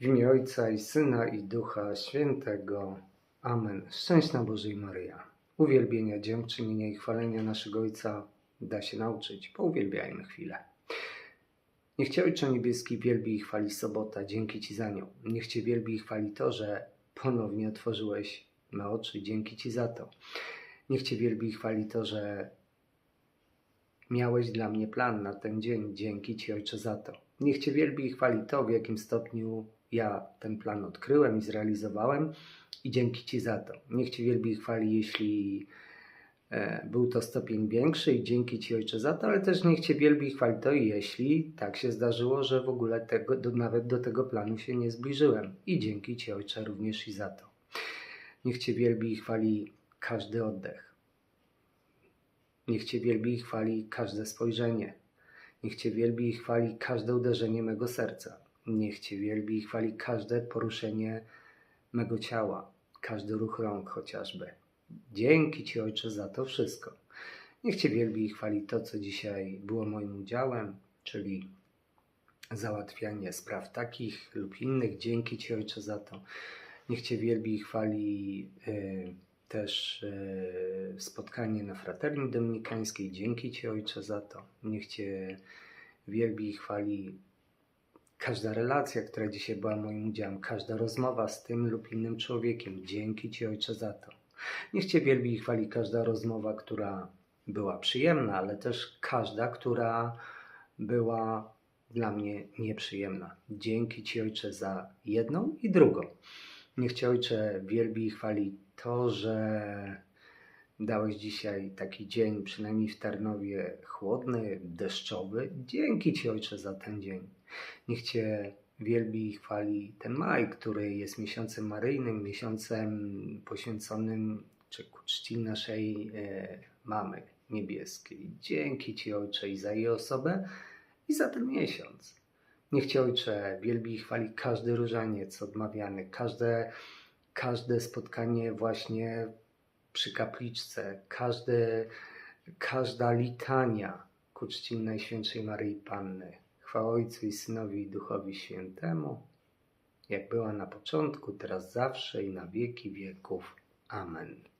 W imię Ojca i Syna i Ducha Świętego. Amen. Szczęść na Bożej Maryja. Uwielbienia, dziękczynienia i chwalenia naszego Ojca da się nauczyć. Pouwielbiajmy chwilę. Niech Cię Ojcze Niebieski wielbi i chwali sobota. Dzięki Ci za nią. Niech Cię wielbi i chwali to, że ponownie otworzyłeś me oczy. Dzięki Ci za to. Niech Cię wielbi i chwali to, że miałeś dla mnie plan na ten dzień. Dzięki Ci Ojcze za to. Niech Cię wielbi i chwali to, w jakim stopniu ja ten plan odkryłem i zrealizowałem i dzięki Ci za to. Niech Cię wielbi i chwali, jeśli e, był to stopień większy i dzięki Ci Ojcze za to, ale też niech Cię wielbi i chwali to, jeśli tak się zdarzyło, że w ogóle tego, do, nawet do tego planu się nie zbliżyłem i dzięki Ci Ojcze również i za to. Niech Cię wielbi i chwali każdy oddech. Niech Cię wielbi i chwali każde spojrzenie. Niech Cię wielbi i chwali każde uderzenie mego serca. Niech Cię wielbi i chwali każde poruszenie mego ciała, każdy ruch rąk chociażby. Dzięki Ci, Ojcze, za to wszystko. Niech Cię wielbi i chwali to, co dzisiaj było moim udziałem, czyli załatwianie spraw takich lub innych. Dzięki Ci, Ojcze, za to. Niech Cię wielbi i chwali y, też y, spotkanie na fraterni dominikańskiej. Dzięki Ci, Ojcze, za to. Niech Cię wielbi i chwali każda relacja, która dzisiaj była moim udziałem, każda rozmowa z tym lub innym człowiekiem. Dzięki Ci, Ojcze, za to. Niech Cię wielbi i chwali każda rozmowa, która była przyjemna, ale też każda, która była dla mnie nieprzyjemna. Dzięki Ci, Ojcze, za jedną i drugą. Niech Cię, Ojcze, wielbi i chwali to, że dałeś dzisiaj taki dzień, przynajmniej w Tarnowie, chłodny, deszczowy. Dzięki Ci, Ojcze, za ten dzień. Niech Cię wielbi i chwali ten maj, który jest miesiącem maryjnym, miesiącem poświęconym czy ku czci naszej e, mamy niebieskiej. Dzięki Ci, Ojcze, i za jej osobę, i za ten miesiąc. Niech Cię, Ojcze, wielbi i chwali każdy różaniec odmawiany, każde, każde spotkanie właśnie przy kapliczce, każde, każda litania ku czci Najświętszej Maryi Panny. Chwała Ojcu i Synowi i Duchowi Świętemu, jak była na początku, teraz zawsze i na wieki wieków. Amen.